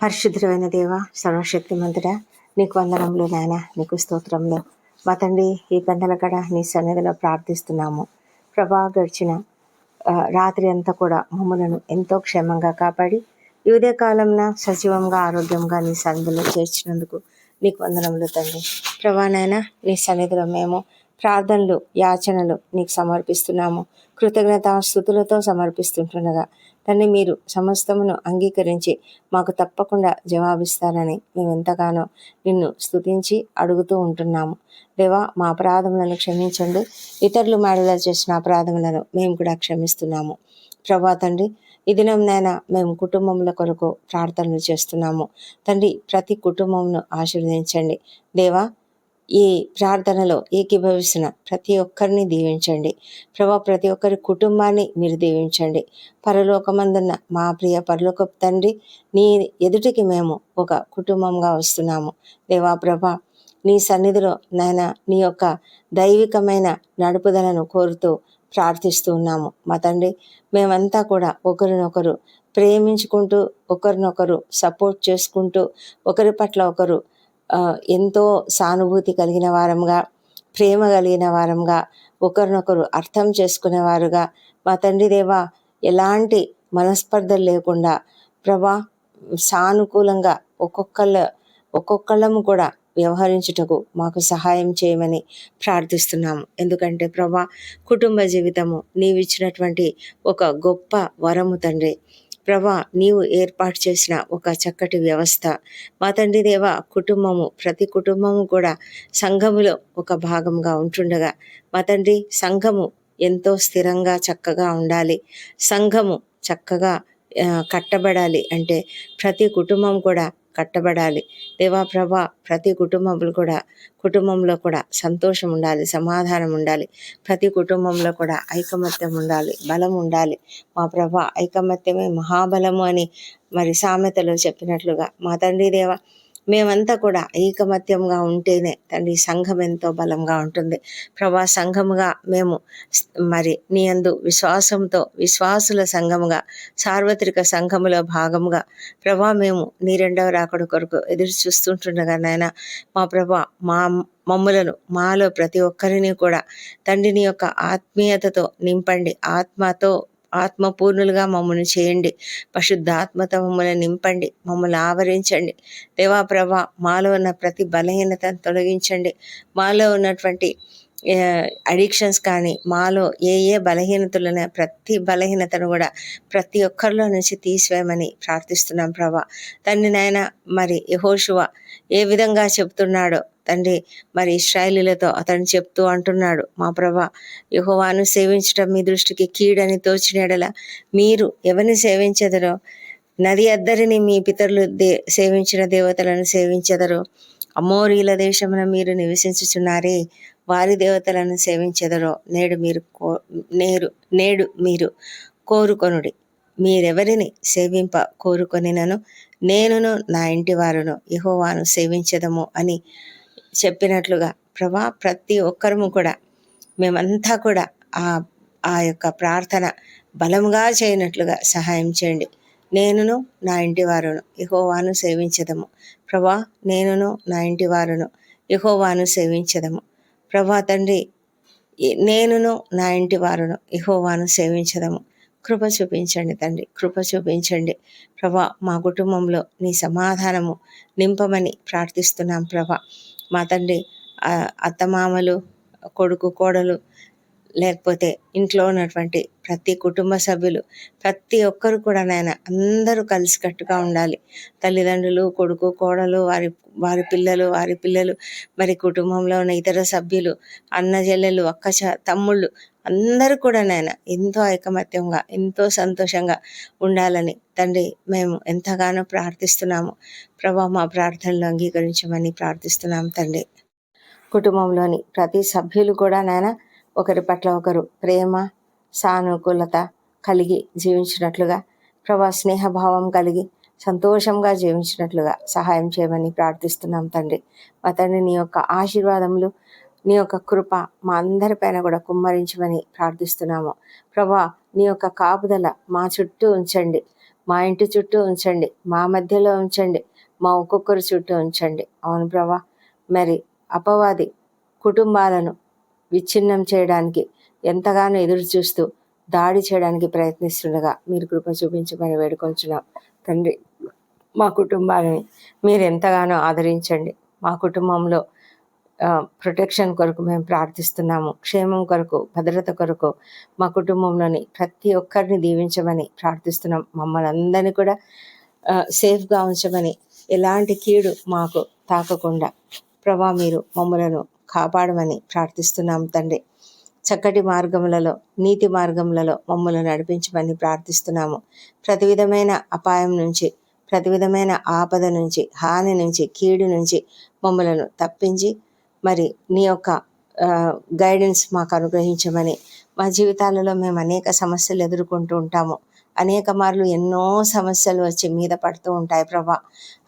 పరిశుద్ధమైన దేవ సర్వశక్తిమంతుడా నీకు వందనములు నాయన నీకు స్తోత్రంలో మా తండ్రి ఈ గంటల కడ నీ సన్నిధిలో ప్రార్థిస్తున్నాము. ప్రభా గడిచిన రాత్రి అంతా కూడా మమ్మలను ఎంతో క్షేమంగా కాపాడి ఈ ఉదయ కాలంన సజీవంగా ఆరోగ్యంగా నీ సన్నిధిలో చేర్చినందుకు నీకు వందనములు తండ్రి. ప్రభా నాయన నీ సన్నిధిలో మేము ప్రార్థనలు యాచనలు నీకు సమర్పిస్తున్నాము. కృతజ్ఞత స్థుతులతో సమర్పిస్తుంటుండగా తండ్రి మీరు సమస్తమును అంగీకరించి మాకు తప్పకుండా జవాబిస్తారని మేమెంతగానో నిన్ను స్థుతించి అడుగుతూ ఉంటున్నాము. దేవా మా అపరాధములను క్షమించండి. ఇతరులు మాడలా చేసిన అపరాధములను మేము కూడా క్షమిస్తున్నాము. ప్రభా తండ్రి ఈ దినం మేము కుటుంబముల కొరకు ప్రార్థనలు చేస్తున్నాము. తండ్రి ప్రతి కుటుంబంను ఆశీర్వదించండి. దేవా ఈ ప్రార్థనలో ఏకీభవిస్తున్న ప్రతి ఒక్కరిని దీవించండి. ప్రభా ప్రతి ఒక్కరి కుటుంబాన్ని మీరు దీవించండి. పరలోకమందున్న మా ప్రియ పరలోకపు తండ్రి నీ ఎదుటికి మేము ఒక కుటుంబంగా వస్తున్నాము. దేవా ప్రభా నీ సన్నిధిలో నాయన నీ యొక్క దైవికమైన నడుపుదలను కోరుతూ ప్రార్థిస్తూ ఉన్నాము. మా తండ్రి మేమంతా కూడా ఒకరినొకరు ప్రేమించుకుంటూ ఒకరినొకరు సపోర్ట్ చేసుకుంటూ ఒకరి పట్ల ఒకరు ఎంతో సానుభూతి కలిగిన వారంగా ప్రేమ కలిగిన వారంగా ఒకరినొకరు అర్థం చేసుకునేవారుగా మా తండ్రి దేవా ఎలాంటి మనస్పర్ధలు లేకుండా ప్రభా సానుకూలంగా ఒక్కొక్కళ్ళ ఒక్కొక్కళ్ళము కూడా వ్యవహరించుటకు మాకు సహాయం చేయమని ప్రార్థిస్తున్నాము. ఎందుకంటే ప్రభా కుటుంబ జీవితము నీవిచ్చినటువంటి ఒక గొప్ప వరము తండ్రి. ప్రభా నీవు ఏర్పాటు చేసిన ఒక చక్కటి వ్యవస్థ. మా తండ్రి దేవ కుటుంబము ప్రతి కుటుంబము కూడా సంఘములో ఒక భాగంగా ఉంటుండగా మా తండ్రి సంఘము ఎంతో స్థిరంగా చక్కగా ఉండాలి. సంఘము చక్కగా కట్టబడాలి అంటే ప్రతి కుటుంబం కూడా కట్టబడాలి. దేవా ప్రభా ప్రతి కుటుంబంలో కూడా కుటుంబంలో కూడా సంతోషం ఉండాలి సమాధానం ఉండాలి. ప్రతి కుటుంబంలో కూడా ఐకమత్యం ఉండాలి బలం ఉండాలి. మా ప్రభా ఐకమత్యమే మహాబలము అని మరి సామెతలో చెప్పినట్లుగా మా తండ్రి దేవ మేమంతా కూడా ఏకమత్యంగా ఉంటేనే తండ్రి సంఘం ఎంతో బలంగా ఉంటుంది. ప్రభా సంఘముగా మేము మరి నీ అందు విశ్వాసంతో విశ్వాసుల సంఘముగా సార్వత్రిక సంఘములో భాగముగా ప్రభా మేము నీ రెండవ రాకడ కొరకు ఎదురు చూస్తుంటుండగా నాయన మా ప్రభా మా మమ్ములను మాలో ప్రతి ఒక్కరిని కూడా తండ్రిని యొక్క ఆత్మీయతతో నింపండి. ఆత్మతో ఆత్మపూర్ణులుగా మమ్మల్ని చేయండి. పరిశుద్ధాత్మతో మమ్మల్ని నింపండి. మమ్మల్ని ఆవరించండి. దేవా ప్రభా మాలో ఉన్న ప్రతి బలహీనతను తొలగించండి. మాలో ఉన్నటువంటి అడిక్షన్స్ కానీ మాలో ఏ ఏ బలహీనతలు ప్రతి బలహీనతను కూడా ప్రతి ఒక్కరిలో నుంచి తీసివేయమని ప్రార్థిస్తున్నాం ప్రభా. తండ్రి నాయన మరి యహోషువ ఏ విధంగా చెప్తున్నాడో తండ్రి మరి ఇస్రాయలీలతో అతను చెప్తూ అంటున్నాడు. మా ప్రభా యహోవాను సేవించడం మీ దృష్టికి కీడని తోచినడల మీరు ఎవరిని సేవించదరో నది అద్దరిని మీ పితరులు దే సేవించిన దేవతలను సేవించదరు అమోరీల దేశమున మీరు నివసించుచున్నారే. వారి దేవతలను సేవించెదరో నేడు మీరు కో నేరు నేడు మీరు కోరుకొనుడి. మీరెవరిని సేవింప కోరుకొనినను? నేనును నా ఇంటి వారును యెహోవాను సేవించదము అని చెప్పినట్లుగా ప్రభా ప్రతి ఒక్కరము కూడా మేమంతా కూడా ఆ ఆ యొక్క ప్రార్థన బలముగా చేయనట్లుగా సహాయం చేయండి. నేనును నా ఇంటి వారును యెహోవాను సేవించదము. ప్రభా నేనును నా ఇంటి వారును యెహోవాను సేవించదము. ప్రభా తండ్రి నేనును నా ఇంటి వారును ఇహోవాను సేవించదము. కృప చూపించండి తండ్రి కృప చూపించండి. ప్రభా మా కుటుంబంలో నీ సమాధానము నింపమని ప్రార్థిస్తున్నాం ప్రభా. మా తండ్రి అత్తమామలు కొడుకు కోడలు లేకపోతే ఇంట్లో ఉన్నటువంటి ప్రతి కుటుంబ సభ్యులు ప్రతి ఒక్కరు కూడా నాయన అందరూ కలిసికట్టుగా ఉండాలి. తల్లిదండ్రులు కొడుకు కోడలు వారి వారి పిల్లలు వారి పిల్లలు మరి కుటుంబంలో ఉన్న ఇతర సభ్యులు అన్న చెల్లెలు అక్క చ తమ్ముళ్ళు అందరూ కూడా నాయన ఎంతో ఐకమత్యంగా ఎంతో సంతోషంగా ఉండాలని తండ్రి మేము ఎంతగానో ప్రార్థిస్తున్నాము. ప్రభా మా ప్రార్థనలు అంగీకరించమని ప్రార్థిస్తున్నాం తండ్రి. కుటుంబంలోని ప్రతి సభ్యులు కూడా నాయన ఒకరి పట్ల ఒకరు ప్రేమ సానుకూలత కలిగి జీవించినట్లుగా ప్రభా స్నేహభావం కలిగి సంతోషంగా జీవించినట్లుగా సహాయం చేయమని ప్రార్థిస్తున్నాం తండ్రి. మా తండ్రి నీ యొక్క ఆశీర్వాదములు నీ యొక్క కృప మా అందరిపైన కూడా కుమ్మరించమని ప్రార్థిస్తున్నాము. ప్రభా నీ యొక్క కాపుదల మా చుట్టూ ఉంచండి. మా ఇంటి చుట్టూ ఉంచండి. మా మధ్యలో ఉంచండి. మా ఒక్కొక్కరి చుట్టూ ఉంచండి. అవును ప్రభా మరి అపవాది కుటుంబాలను విచ్ఛిన్నం చేయడానికి ఎంతగానో ఎదురు చూస్తూ దాడి చేయడానికి ప్రయత్నిస్తుండగా మీరు కృప చూపించమని వేడుకొంచున్నాం. తండ్రి మా కుటుంబాలని మీరు ఎంతగానో ఆదరించండి. మా కుటుంబంలో ప్రొటెక్షన్ కొరకు మేము ప్రార్థిస్తున్నాము. క్షేమం కొరకు భద్రత కొరకు మా కుటుంబంలోని ప్రతి ఒక్కరిని దీవించమని ప్రార్థిస్తున్నాం. మమ్మల్ని అందరినీ కూడా సేఫ్గా ఉంచమని ఎలాంటి కీడు మాకు తాకకుండా ప్రభా మీరు మమ్మలను కాపాడమని ప్రార్థిస్తున్నాం తండ్రి. చక్కటి మార్గములలో నీతి మార్గములలో మమ్మల్ని నడిపించమని ప్రార్థిస్తున్నాము. ప్రతి విధమైన అపాయం నుంచి ప్రతి విధమైన ఆపద నుంచి హాని నుంచి కీడు నుంచి మమ్మలను తప్పించి మరి నీ యొక్క గైడెన్స్ మాకు అనుగ్రహించమని మా జీవితాలలో మేము అనేక సమస్యలు ఎదుర్కొంటూ ఉంటాము. అనేక మార్లు ఎన్నో సమస్యలు వచ్చి మీద పడుతూ ఉంటాయి ప్రభా.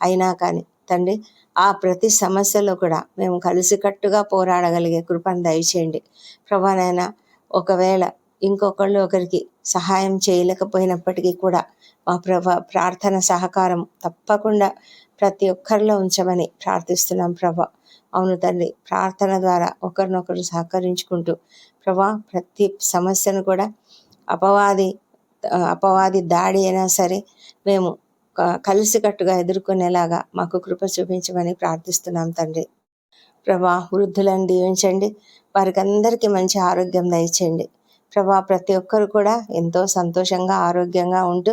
అయినా కానీ తండ్రి ఆ ప్రతి సమస్యలో కూడా మేము కలిసికట్టుగా పోరాడగలిగే కృపను దయచేయండి. ప్రభానైనా ఒకవేళ ఇంకొకళ్ళు ఒకరికి సహాయం చేయలేకపోయినప్పటికీ కూడా మా ప్రభా ప్రార్థన సహకారం తప్పకుండా ప్రతి ఒక్కరిలో ఉంచమని ప్రార్థిస్తున్నాం ప్రభా. అవును తండ్రి ప్రార్థన ద్వారా ఒకరినొకరు సహకరించుకుంటూ ప్రభా ప్రతి సమస్యను కూడా అపవాది అపవాది దాడి అయినా సరే మేము కలిసికట్టుగా ఎదుర్కొనేలాగా మాకు కృప చూపించమని ప్రార్థిస్తున్నాం తండ్రి. ప్రభా వృద్ధులను దీవించండి వారికి అందరికీ మంచి ఆరోగ్యం దయచేయండి. ప్రభా ప్రతి ఒక్కరు కూడా ఎంతో సంతోషంగా ఆరోగ్యంగా ఉంటూ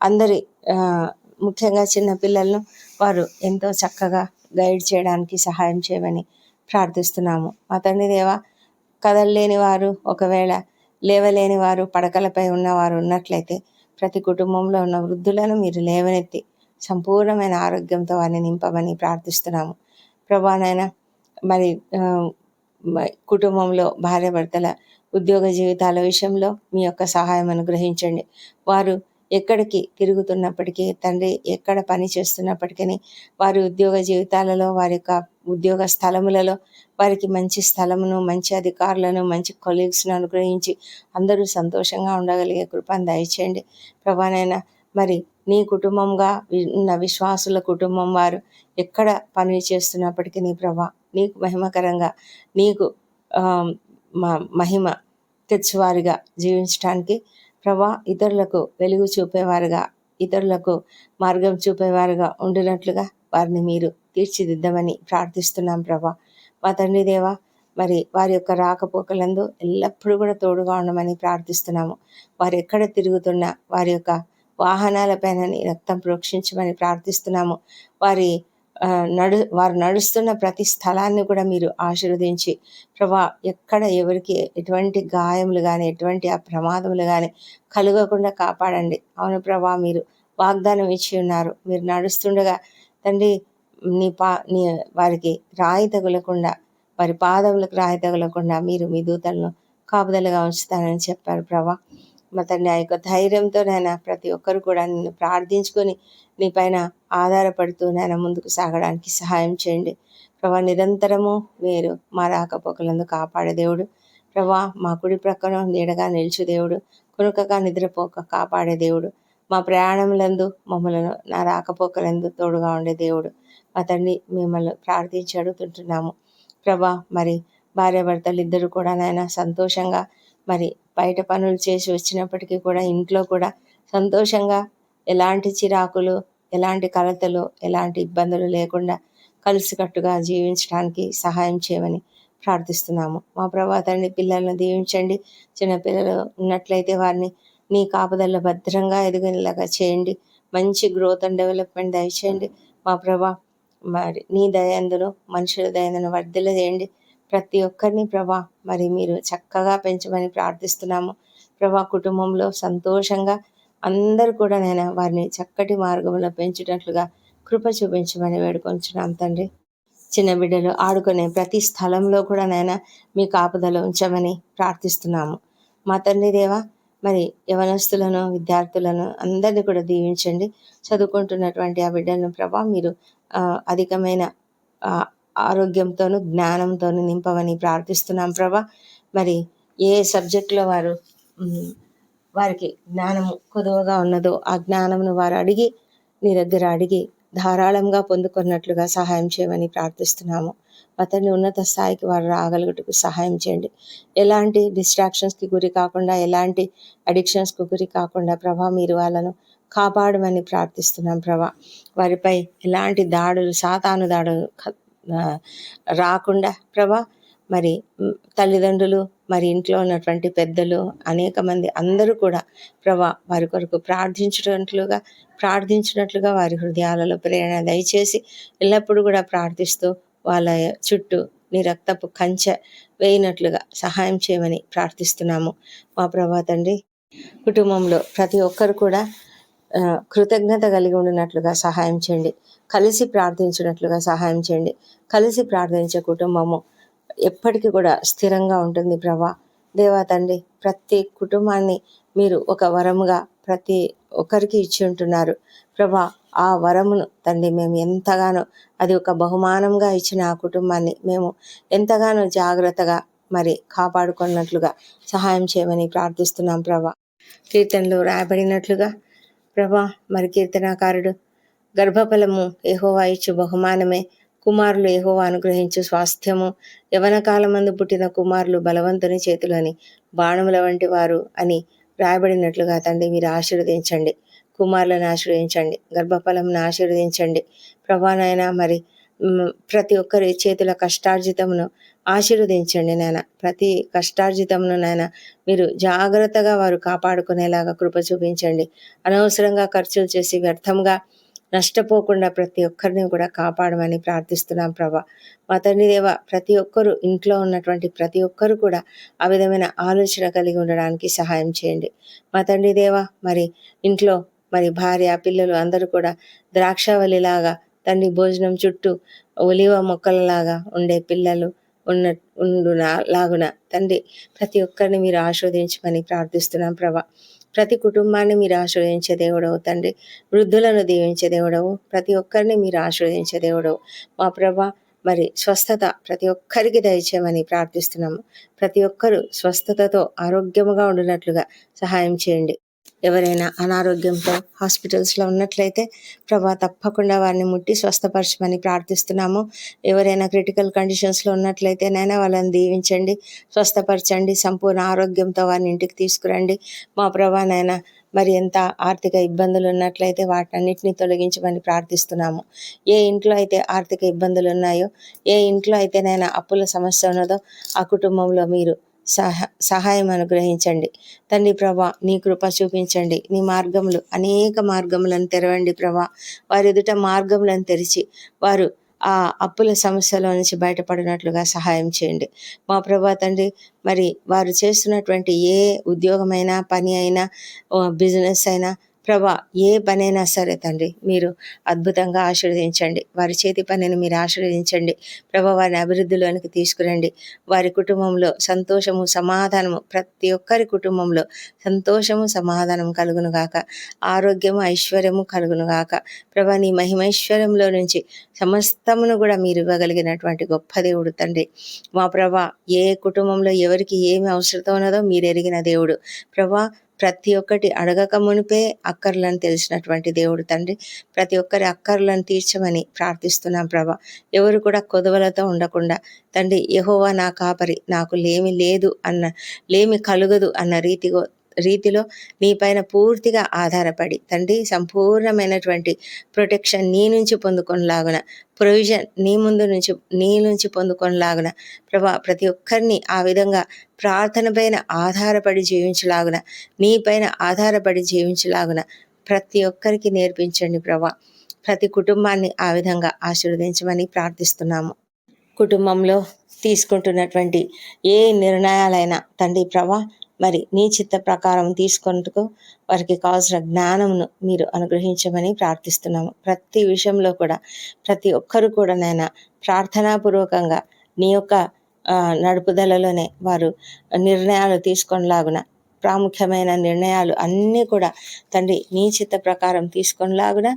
అందరి ముఖ్యంగా చిన్న పిల్లలను వారు ఎంతో చక్కగా గైడ్ చేయడానికి సహాయం చేయమని ప్రార్థిస్తున్నాము. మా తండ్రి దేవ కదలలేని వారు ఒకవేళ లేవలేని వారు పడకలపై ఉన్నవారు ఉన్నట్లయితే ప్రతి కుటుంబంలో ఉన్న వృద్ధులను మీరు లేవనెత్తి సంపూర్ణమైన ఆరోగ్యంతో వారిని నింపమని ప్రార్థిస్తున్నాము. ప్రభానైనా మరి కుటుంబంలో భార్యాభర్తల ఉద్యోగ జీవితాల విషయంలో మీ యొక్క సహాయం అనుగ్రహించండి. వారు ఎక్కడికి తిరుగుతున్నప్పటికీ తండ్రి ఎక్కడ పని చేస్తున్నప్పటికీ వారి ఉద్యోగ జీవితాలలో వారి యొక్క ఉద్యోగ స్థలములలో వారికి మంచి స్థలమును మంచి అధికారులను మంచి కొలీగ్స్ను అనుగ్రహించి అందరూ సంతోషంగా ఉండగలిగే కృపను దయచేయండి. ప్రభానైనా మరి నీ కుటుంబంగా ఉన్న విశ్వాసుల కుటుంబం వారు ఎక్కడ పని చేస్తున్నప్పటికీ నీ ప్రభా నీకు మహిమకరంగా నీకు మహిమ తెచ్చువారిగా జీవించడానికి ప్రభా ఇతరులకు వెలుగు చూపేవారుగా ఇతరులకు మార్గం చూపేవారుగా ఉండినట్లుగా వారిని మీరు తీర్చిదిద్దమని ప్రార్థిస్తున్నాం ప్రభా. మా తండ్రి దేవా మరి వారి యొక్క రాకపోకలందు ఎల్లప్పుడూ కూడా తోడుగా ఉండమని ప్రార్థిస్తున్నాము. వారు ఎక్కడ తిరుగుతున్నా వారి యొక్క వాహనాలపైన రక్తం ప్రోక్షించమని ప్రార్థిస్తున్నాము. వారి నడు వారు నడుస్తున్న ప్రతి స్థలాన్ని కూడా మీరు ఆశీర్వదించి ప్రభా ఎక్కడ ఎవరికి ఎటువంటి గాయములు కానీ ఎటువంటి ఆ ప్రమాదములు కానీ కలగకుండా కాపాడండి. అవును ప్రభా మీరు వాగ్దానం ఇచ్చి ఉన్నారు. మీరు నడుస్తుండగా తండ్రి నీ పా నీ వారికి రాయి తగులకుండా వారి పాదములకు రాయి తగులకుండా మీరు మీ దూతలను కాపుదలుగా ఉంచుతానని చెప్పారు ప్రభా. మా తండ్రి ఆ యొక్క ధైర్యంతో నైనా ప్రతి ఒక్కరు కూడా నిన్ను ప్రార్థించుకొని నీ పైన ఆధారపడుతూ నేను ముందుకు సాగడానికి సహాయం చేయండి. ప్రభా నిరంతరము మీరు మా రాకపోకలందు కాపాడే దేవుడు. ప్రభా మా కుడి ప్రక్కన నీడగా నిలిచు దేవుడు కొనుకగా నిద్రపోక కాపాడే దేవుడు. మా ప్రయాణములందు మమ్మలను నా రాకపోకలందు తోడుగా ఉండే దేవుడు. మా తండ్రి మిమ్మల్ని ప్రార్థించి అడుగుతుంటున్నాము. ప్రభా మరి భార్యాభర్తలు ఇద్దరు కూడా నాయన సంతోషంగా మరి బయట పనులు చేసి వచ్చినప్పటికీ కూడా ఇంట్లో కూడా సంతోషంగా ఎలాంటి చిరాకులు ఎలాంటి కలతలు ఎలాంటి ఇబ్బందులు లేకుండా కలిసికట్టుగా జీవించడానికి సహాయం చేయమని ప్రార్థిస్తున్నాము. మా ప్రభాతాన్ని పిల్లలను దీవించండి. చిన్నపిల్లలు ఉన్నట్లయితే వారిని నీ కాపుదల భద్రంగా ఎదిగినలాగా చేయండి. మంచి గ్రోత్ అండ్ డెవలప్మెంట్ దయచేయండి. మా ప్రభా మరి నీ దయందులో మనుషుల దయందును వర్ధల చేయండి. ప్రతి ఒక్కరిని ప్రభా మరి మీరు చక్కగా పెంచమని ప్రార్థిస్తున్నాము. ప్రభా కుటుంబంలో సంతోషంగా అందరూ కూడా నేను వారిని చక్కటి మార్గంలో పెంచేటట్లుగా కృప చూపించమని వేడుకొంచున్నాం తండ్రి. చిన్న బిడ్డలు ఆడుకునే ప్రతి స్థలంలో కూడా నైనా మీ కాపుదల ఉంచమని ప్రార్థిస్తున్నాము. మా తండ్రి దేవా మరి యవనస్తులను విద్యార్థులను అందరినీ కూడా దీవించండి. చదువుకుంటున్నటువంటి ఆ బిడ్డలను ప్రభా మీరు అధికమైన ఆరోగ్యంతోనూ జ్ఞానంతోనూ నింపవని ప్రార్థిస్తున్నాం ప్రభా. మరి ఏ సబ్జెక్టులో వారు వారికి జ్ఞానము కొదువగా ఉన్నదో ఆ జ్ఞానమును వారు అడిగి నీ దగ్గర అడిగి ధారాళంగా పొందుకున్నట్లుగా సహాయం చేయమని ప్రార్థిస్తున్నాము. అతన్ని ఉన్నత స్థాయికి వారు రాగలుగుటకు సహాయం చేయండి. ఎలాంటి డిస్ట్రాక్షన్స్కి గురి కాకుండా ఎలాంటి అడిక్షన్స్కి గురి కాకుండా ప్రభా మీరు వాళ్ళను కాపాడమని ప్రార్థిస్తున్నాం ప్రభా. వారిపై ఎలాంటి దాడులు సాతాను దాడులు రాకుండా ప్రభా మరి తల్లిదండ్రులు మరి ఇంట్లో ఉన్నటువంటి పెద్దలు అనేక మంది అందరూ కూడా ప్రభా వారి కొరకు ప్రార్థించినట్లుగా ప్రార్థించినట్లుగా వారి హృదయాలలో ప్రేరణ దయచేసి ఎల్లప్పుడూ కూడా ప్రార్థిస్తూ వాళ్ళ చుట్టూ నీ రక్తపు కంచె వేయినట్లుగా సహాయం చేయమని ప్రార్థిస్తున్నాము. మా ప్రభా తండ్రి కుటుంబంలో ప్రతి ఒక్కరు కూడా కృతజ్ఞత కలిగి ఉండినట్లుగా సహాయం చేయండి. కలిసి ప్రార్థించినట్లుగా సహాయం చేయండి. కలిసి ప్రార్థించే కుటుంబము ఎప్పటికీ కూడా స్థిరంగా ఉంటుంది ప్రభా. దేవా తండ్రి ప్రతి కుటుంబాన్ని మీరు ఒక వరముగా ప్రతి ఒక్కరికి ఇచ్చి ఉంటున్నారు. ప్రభా ఆ వరమును తండ్రి మేము ఎంతగానో అది ఒక బహుమానంగా ఇచ్చిన ఆ కుటుంబాన్ని మేము ఎంతగానో జాగ్రత్తగా మరి కాపాడుకున్నట్లుగా సహాయం చేయమని ప్రార్థిస్తున్నాం ప్రభా. కీర్తనలో రాయబడినట్లుగా ప్రభా మరి కీర్తనాకారుడు గర్భఫలము ఏహోవా ఇచ్చు బహుమానమే కుమారులు ఏహోవా అనుగ్రహించు స్వాస్థ్యము. యవన కాలమందు పుట్టిన కుమారులు బలవంతుని చేతులని బాణముల వంటి వారు అని రాయబడినట్లుగా తండ్రి మీరు ఆశీర్వదించండి. కుమారులను ఆశీర్వదించండి గర్భఫలంను ఆశీర్వదించండి. ప్రభానైనా మరి ప్రతి ఒక్కరి చేతుల కష్టార్జితమును ఆశీర్వదించండి నాయన. ప్రతి కష్టార్జితమును నాయన మీరు జాగ్రత్తగా వారు కాపాడుకునేలాగా కృప చూపించండి. అనవసరంగా ఖర్చులు చేసి వ్యర్థంగా నష్టపోకుండా ప్రతి ఒక్కరిని కూడా కాపాడమని ప్రార్థిస్తున్నాం ప్రభా. మా తండ్రి దేవ ప్రతి ఒక్కరు ఇంట్లో ఉన్నటువంటి ప్రతి ఒక్కరు కూడా ఆ విధమైన ఆలోచన కలిగి ఉండడానికి సహాయం చేయండి. మా తండ్రి దేవ మరి ఇంట్లో మరి భార్య పిల్లలు అందరూ కూడా ద్రాక్షవల్లిలాగా తండ్రి భోజనం చుట్టూ ఒలివ మొక్కలలాగా ఉండే పిల్లలు ఉన్న ఉండున లాగున తండ్రి ప్రతి ఒక్కరిని మీరు ఆస్వాదించమని ప్రార్థిస్తున్నాం ప్రభా. ప్రతి కుటుంబాన్ని మీరు ఆశ్రయించే దేవుడవు తండ్రి వృద్ధులను దీవించే దేవుడవు ప్రతి ఒక్కరిని మీరు ఆశ్రయించే దేవుడవు. మా ప్రభా మరి స్వస్థత ప్రతి ఒక్కరికి దయచేయమని ప్రార్థిస్తున్నాము. ప్రతి ఒక్కరూ స్వస్థతతో ఆరోగ్యముగా ఉండినట్లుగా సహాయం చేయండి. ఎవరైనా అనారోగ్యంతో హాస్పిటల్స్లో ఉన్నట్లయితే ప్రభా తప్పకుండా వారిని ముట్టి స్వస్థపరచమని ప్రార్థిస్తున్నాము. ఎవరైనా క్రిటికల్ కండిషన్స్లో ఉన్నట్లయితే నైనా వాళ్ళని దీవించండి స్వస్థపరచండి సంపూర్ణ ఆరోగ్యంతో వారిని ఇంటికి తీసుకురండి. మా ప్రభా నైనా మరి ఎంత ఆర్థిక ఇబ్బందులు ఉన్నట్లయితే వాటన్నిటిని తొలగించమని ప్రార్థిస్తున్నాము. ఏ ఇంట్లో అయితే ఆర్థిక ఇబ్బందులు ఉన్నాయో ఏ ఇంట్లో అయితే నైనా అప్పుల సమస్య ఉన్నదో ఆ కుటుంబంలో మీరు సహా సహాయం అనుగ్రహించండి. తండ్రి ప్రభా నీ కృప చూపించండి. నీ మార్గములు అనేక మార్గములను తెరవండి ప్రభా. వారి ఎదుట మార్గములను తెరిచి వారు ఆ అప్పుల సమస్యలో నుంచి బయటపడినట్లుగా సహాయం చేయండి. మా ప్రభా తండ్రి మరి వారు చేస్తున్నటువంటి ఏ ఉద్యోగమైనా పని అయినా బిజినెస్ అయినా ప్రభా ఏ పనైనా సరే తండ్రి మీరు అద్భుతంగా ఆశీర్వదించండి. వారి చేతి పనిని మీరు ఆశీర్వదించండి. ప్రభా వారిని అభివృద్ధిలోనికి తీసుకురండి. వారి కుటుంబంలో సంతోషము సమాధానము ప్రతి ఒక్కరి కుటుంబంలో సంతోషము సమాధానం కలుగును గాక. ఆరోగ్యము ఐశ్వర్యము కలుగును గాక. ప్రభా నీ మహిమైశ్వర్యంలో నుంచి సమస్తమును కూడా మీరు ఇవ్వగలిగినటువంటి గొప్ప దేవుడు తండ్రి. మా ప్రభా ఏ కుటుంబంలో ఎవరికి ఏమి అవసరం ఉన్నదో మీరు ఎరిగిన దేవుడు. ప్రభా ప్రతి ఒక్కటి అడగక మునిపే అక్కర్లను తెలిసినటువంటి దేవుడు తండ్రి. ప్రతి ఒక్కరి అక్కర్లను తీర్చమని ప్రార్థిస్తున్నాం ప్రభా. ఎవరు కూడా కొదవలతో ఉండకుండా తండ్రి యహోవా నా కాపరి నాకు లేమి లేదు అన్న లేమి కలుగదు అన్న రీతిగో రీతిలో నీ పైన పూర్తిగా ఆధారపడి తండ్రి సంపూర్ణమైనటువంటి ప్రొటెక్షన్ నీ నుంచి పొందుకొనిలాగున ప్రొవిజన్ నీ ముందు నుంచి నీ నుంచి పొందుకొనిలాగున ప్రభా ప్రతి ఒక్కరిని ఆ విధంగా ప్రార్థన పైన ఆధారపడి జీవించలాగున నీ పైన ఆధారపడి జీవించలాగున ప్రతి ఒక్కరికి నేర్పించండి ప్రభా. ప్రతి కుటుంబాన్ని ఆ విధంగా ఆశీర్వదించమని ప్రార్థిస్తున్నాము. కుటుంబంలో తీసుకుంటున్నటువంటి ఏ నిర్ణయాలైనా తండ్రి ప్రభా మరి నీ చిత్త ప్రకారం తీసుకొనుటకు వారికి కావాల్సిన జ్ఞానమును మీరు అనుగ్రహించమని ప్రార్థిస్తున్నాము. ప్రతి విషయంలో కూడా ప్రతి ఒక్కరు కూడా నాయన ప్రార్థనాపూర్వకంగా నీ యొక్క నడుపుదలలోనే వారు నిర్ణయాలు తీసుకొనిలాగున ప్రాముఖ్యమైన నిర్ణయాలు అన్నీ కూడా తండ్రి నీ చిత్త ప్రకారం తీసుకొనిలాగున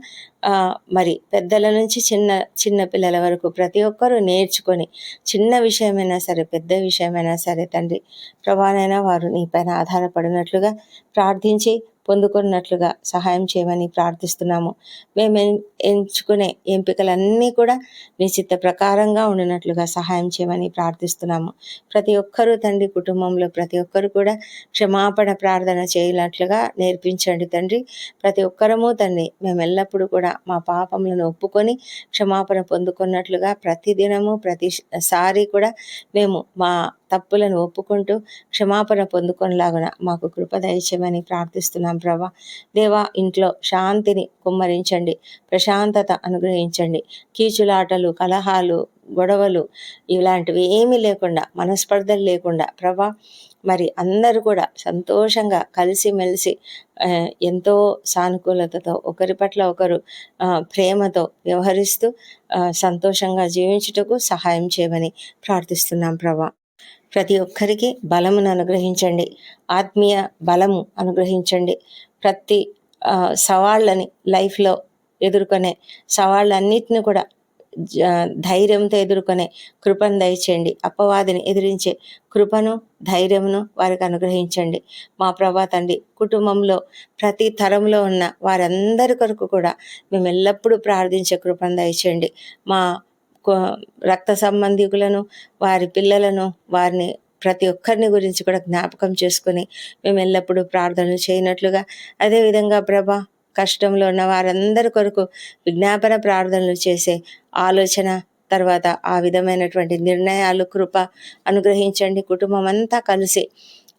మరి పెద్దల నుంచి చిన్న చిన్న పిల్లల వరకు ప్రతి ఒక్కరూ నేర్చుకొని చిన్న విషయమైనా సరే పెద్ద విషయమైనా సరే తండ్రి ప్రభానైనా వారు నీ పైన ఆధారపడినట్లుగా ప్రార్థించి పొందుకున్నట్లుగా సహాయం చేయమని ప్రార్థిస్తున్నాము. మేము ఎంచుకునే ఎంపికలన్నీ కూడా నీ చిత్త ప్రకారంగా ఉండినట్లుగా సహాయం చేయమని ప్రార్థిస్తున్నాము. ప్రతి ఒక్కరూ తండ్రి కుటుంబంలో ప్రతి ఒక్కరు కూడా క్షమాపణ ప్రార్థన చేయనట్లుగా నేర్పించండి తండ్రి. ప్రతి ఒక్కరము తండ్రి మేము ఎల్లప్పుడూ కూడా మా పాపములను ఒప్పుకొని క్షమాపణ పొందుకున్నట్లుగా ప్రతి దినము ప్రతిసారి కూడా మేము మా తప్పులను ఒప్పుకుంటూ క్షమాపణ పొందుకొనిలాగున మాకు కృప దయచేయమని ప్రార్థిస్తున్నాం ప్రభా. దేవా ఇంట్లో శాంతిని కుమ్మరించండి ప్రశాంతత అనుగ్రహించండి. కీచులాటలు కలహాలు గొడవలు ఇలాంటివి ఏమీ లేకుండా మనస్పర్ధలు లేకుండా ప్రభా మరి అందరూ కూడా సంతోషంగా కలిసిమెలిసి ఎంతో సానుకూలతతో ఒకరి పట్ల ఒకరు ప్రేమతో వ్యవహరిస్తూ సంతోషంగా జీవించుటకు సహాయం చేయమని ప్రార్థిస్తున్నాం ప్రభా. ప్రతి ఒక్కరికి బలమును అనుగ్రహించండి. ఆత్మీయ బలము అనుగ్రహించండి. ప్రతి సవాళ్ళని లైఫ్లో ఎదుర్కొనే సవాళ్ళన్నిటిని కూడా జ- ధైర్యంతో ఎదుర్కొనే కృపను దయచేయండి. అపవాదిని ఎదిరించే కృపను ధైర్యమును వారికి అనుగ్రహించండి. మా ప్రభా తండ్రి కుటుంబంలో ప్రతి తరంలో ఉన్న వారందరి కొరకు కూడా మేము ఎల్లప్పుడూ ప్రార్థించే కృపను దయచేయండి. మా రక్త సంబంధికులను వారి పిల్లలను వారిని ప్రతి ఒక్కరిని గురించి కూడా జ్ఞాపకం చేసుకొని మేము ఎల్లప్పుడూ ప్రార్థనలు చేయనట్లుగా అదేవిధంగా ప్రభా కష్టంలో ఉన్న వారందరి కొరకు విజ్ఞాపన ప్రార్థనలు చేసే ఆలోచన తర్వాత ఆ విధమైనటువంటి నిర్ణయాలు కృప అనుగ్రహించండి కుటుంబం అంతా కలిసి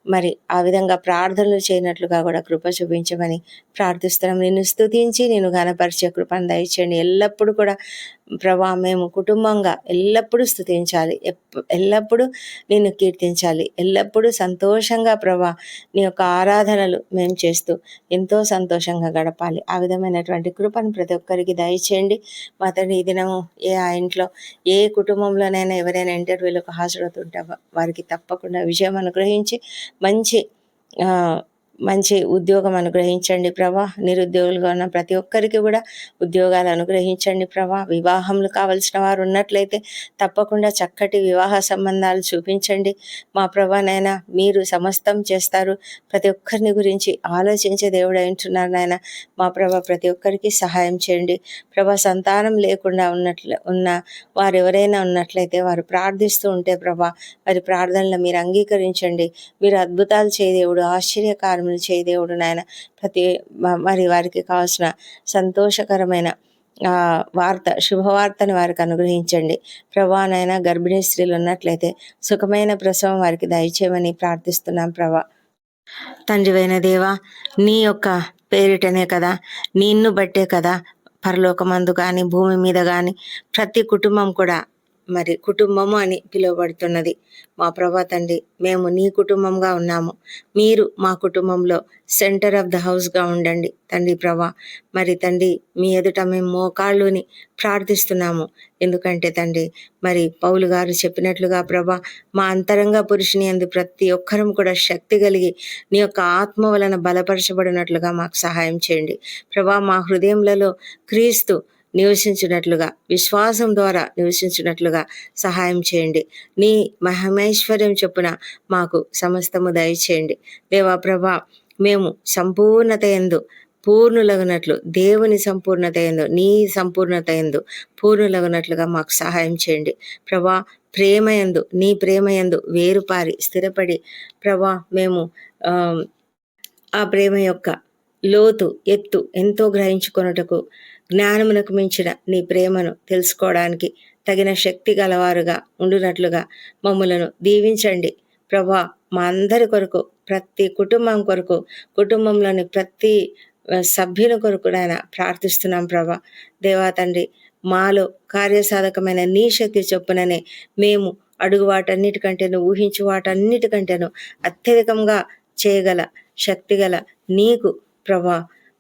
మరి ఆ విధంగా ప్రార్థనలు చేయనట్లుగా కూడా కృప చూపించమని ప్రార్థిస్తున్నాం. నిన్ను స్తుతించి నేను ఘనపరిచే కృపను దయచేయండి. ఎల్లప్పుడూ కూడా ప్రభా మేము కుటుంబంగా ఎల్లప్పుడూ స్థుతించాలి. ఎల్లప్పుడూ నిన్ను కీర్తించాలి. ఎల్లప్పుడూ సంతోషంగా ప్రభా నీ యొక్క ఆరాధనలు మేము చేస్తూ ఎంతో సంతోషంగా గడపాలి. ఆ విధమైనటువంటి కృపను ప్రతి ఒక్కరికి దయచేయండి. మా తండ్రి ఈ దినము ఏ ఆ ఇంట్లో ఏ కుటుంబంలోనైనా ఎవరైనా ఇంటర్వ్యూలకు హాజరవుతుంటే వారికి తప్పకుండా విజయం అనుగ్రహించి మంచి మంచి ఉద్యోగం అనుగ్రహించండి ప్రభా. నిరుద్యోగులుగా ఉన్న ప్రతి ఒక్కరికి కూడా ఉద్యోగాలు అనుగ్రహించండి ప్రభా. వివాహములు కావలసిన వారు ఉన్నట్లయితే తప్పకుండా చక్కటి వివాహ సంబంధాలు చూపించండి. మా ప్రభానైనా మీరు సమస్తం చేస్తారు. ప్రతి ఒక్కరిని గురించి ఆలోచించే దేవుడు అంటున్నారు నాయన. మా ప్రభా ప్రతి ఒక్కరికి సహాయం చేయండి. ప్రభా సంతానం లేకుండా ఉన్నట్లు ఉన్న వారు ఎవరైనా ఉన్నట్లయితే వారు ప్రార్థిస్తూ ఉంటే ప్రభా వారి ప్రార్థనలు మీరు అంగీకరించండి. మీరు అద్భుతాలు చేయదేవుడు ఆశ్చర్యకారములు చేయదేవుడు నాయన. ప్రతి మరి వారికి కావాల్సిన సంతోషకరమైన వార్త శుభవార్తను వారికి అనుగ్రహించండి. ప్రభానైనా గర్భిణీ స్త్రీలు ఉన్నట్లయితే సుఖమైన ప్రసవం వారికి దయచేయమని ప్రార్థిస్తున్నాం ప్రభా. తండ్రివైన దేవా నీ యొక్క పేరిటనే కదా నిన్ను బట్టే కదా పరలోకమందు కానీ భూమి మీద కానీ ప్రతి కుటుంబం కూడా మరి కుటుంబము అని పిలువబడుతున్నది. మా ప్రభా తండ్రి మేము నీ కుటుంబంగా ఉన్నాము. మీరు మా కుటుంబంలో సెంటర్ ఆఫ్ ద హౌస్గా ఉండండి తండ్రి ప్రభా. మరి తండ్రి మీ ఎదుట మేము మోకాళ్ళుని ప్రార్థిస్తున్నాము. ఎందుకంటే తండ్రి మరి పౌలు గారు చెప్పినట్లుగా ప్రభా మా అంతరంగ పురుషుని అందు ప్రతి ఒక్కరం కూడా శక్తి కలిగి నీ యొక్క ఆత్మ వలన బలపరచబడినట్లుగా మాకు సహాయం చేయండి. ప్రభా మా హృదయంలో క్రీస్తు నివసించినట్లుగా విశ్వాసం ద్వారా నివసించినట్లుగా సహాయం చేయండి. నీ మహమేశ్వర్యం చొప్పున మాకు సమస్తము దయచేయండి. దేవా ప్రభా మేము సంపూర్ణత ఎందు పూర్ణులగునట్లు దేవుని సంపూర్ణత ఎందు నీ సంపూర్ణత ఎందు పూర్ణులగునట్లుగా మాకు సహాయం చేయండి. ప్రభా ప్రేమ ఎందు నీ ప్రేమ ఎందు వేరుపారి స్థిరపడి ప్రభా మేము ఆ, ఆ ప్రేమ యొక్క లోతు ఎత్తు ఎంతో గ్రహించుకొనుటకు జ్ఞానమునకు మించిన నీ ప్రేమను తెలుసుకోవడానికి తగిన శక్తి గలవారుగా ఉండునట్లుగా మమ్మలను దీవించండి. ప్రభా మా అందరి కొరకు ప్రతి కుటుంబం కొరకు కుటుంబంలోని ప్రతి సభ్యుని కొరకు నాయన ప్రార్థిస్తున్నాం ప్రభా. దేవా తండ్రి మాలో కార్యసాధకమైన నీ శక్తి చొప్పుననే మేము అడుగు వాటన్నిటికంటేను ఊహించు వాటన్నిటికంటేను అత్యధికంగా చేయగల శక్తి గల నీకు ప్రభా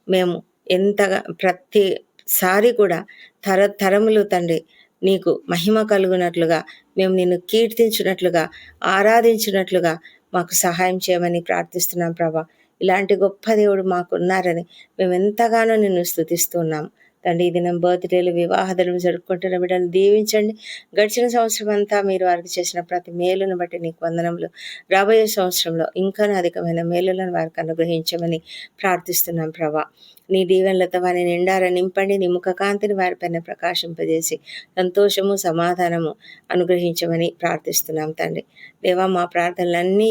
మేము ఎంతగా ప్రతి సారి కూడా తర తరములు తండ్రి నీకు మహిమ కలుగునట్లుగా మేము నిన్ను కీర్తించినట్లుగా ఆరాధించినట్లుగా మాకు సహాయం చేయమని ప్రార్థిస్తున్నాం ప్రభా. ఇలాంటి గొప్ప దేవుడు మాకున్నారని మేము ఎంతగానో నిన్ను స్థుతిస్తున్నాం తండ్రి ఈ దినం బర్త్డేలు వివాహాలు జరుపుకుంటున్న. బిడ్డలు దీవించండి. గడిచిన సంవత్సరం అంతా మీరు వారికి చేసిన ప్రతి మేలును బట్టి నీకు వందనములు. రాబోయే సంవత్సరంలో ఇంకా అధికమైన మేలులను వారికి అనుగ్రహించమని ప్రార్థిస్తున్నాం ప్రభా. నీ దీవెనలతో వారిని నిండార నింపండి. నీ ముఖ కాంతిని వారిపైన ప్రకాశింపజేసి సంతోషము సమాధానము అనుగ్రహించమని ప్రార్థిస్తున్నాం తండ్రి. దేవా మా ప్రార్థనలన్నీ